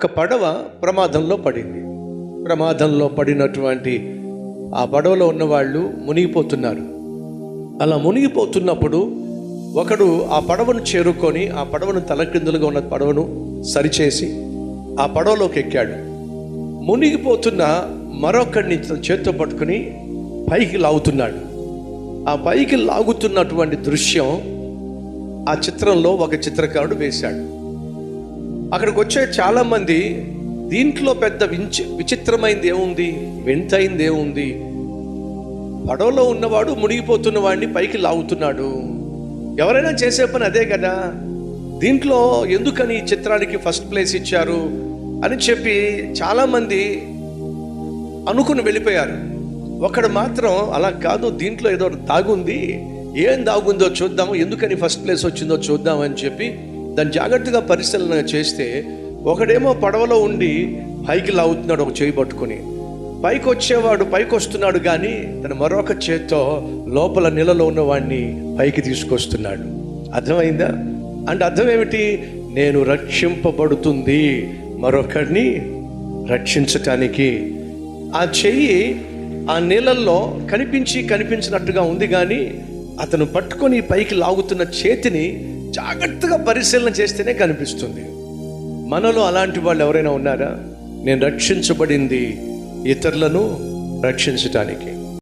ఒక పడవ ప్రమాదంలో పడింది. ప్రమాదంలో పడినటువంటి ఆ పడవలో ఉన్న వాళ్ళు మునిగిపోతున్నారు. అలా మునిగిపోతున్నప్పుడు ఒకడు ఆ పడవను చేరుకొని ఆ పడవను తలక్రిందులుగా ఉన్న పడవను సరిచేసి ఆ పడవలోకి ఎక్కాడు. మునిగిపోతున్న మరొకడిని చేత్తో పట్టుకుని పైకి లాగుతున్నాడు. ఆ పైకి లాగుతున్నటువంటి దృశ్యం ఆ చిత్రంలో ఒక చిత్రకారుడు వేశాడు. అక్కడికి వచ్చే చాలామంది దీంట్లో పెద్ద వించి విచిత్రమైంది ఏముంది? వింతైంది ఏముంది? పడవలో ఉన్నవాడు మునిగిపోతున్న వాడిని పైకి లాగుతున్నాడు. ఎవరైనా చేసే పని అదే కదా? దీంట్లో ఎందుకని ఈ చిత్రానికి ఫస్ట్ ప్లేస్ ఇచ్చారు? అని చెప్పి చాలామంది అనుకుని వెళ్ళిపోయారు. ఒకడు మాత్రం అలా కాదు దీంట్లో ఏదో దాగుంది. ఏం దాగుందో చూద్దాము ఎందుకని ఫస్ట్ ప్లేస్ వచ్చిందో చూద్దాం అని చెప్పి దాన్ని జాగ్రత్తగా పరిశీలన చేస్తే ఒకడేమో పడవలో ఉండి పైకి లాగుతున్నాడు ఒక చేయి పట్టుకొని. పైకి వచ్చేవాడు పైకి వస్తున్నాడు కానీ తన మరొక చేత్తో లోపల నీళ్ళలో ఉన్నవాడిని పైకి తీసుకొస్తున్నాడు. అర్థమైందా? అంటే అర్థం ఏమిటి? నేను రక్షింపబడుతుంది మరొకరిని రక్షించటానికి. ఆ చెయ్యి ఆ నీళ్ళల్లో కనిపించి కనిపించినట్టుగా ఉంది కానీ అతను పట్టుకొని పైకి లాగుతున్న చేతిని జాగ్రత్తగా పరిశీలన చేస్తేనే కనిపిస్తుంది. మనలో అలాంటి వాళ్ళు ఎవరైనా ఉన్నారా? నేను రక్షించబడింది ఇతరులను రక్షించటానికి.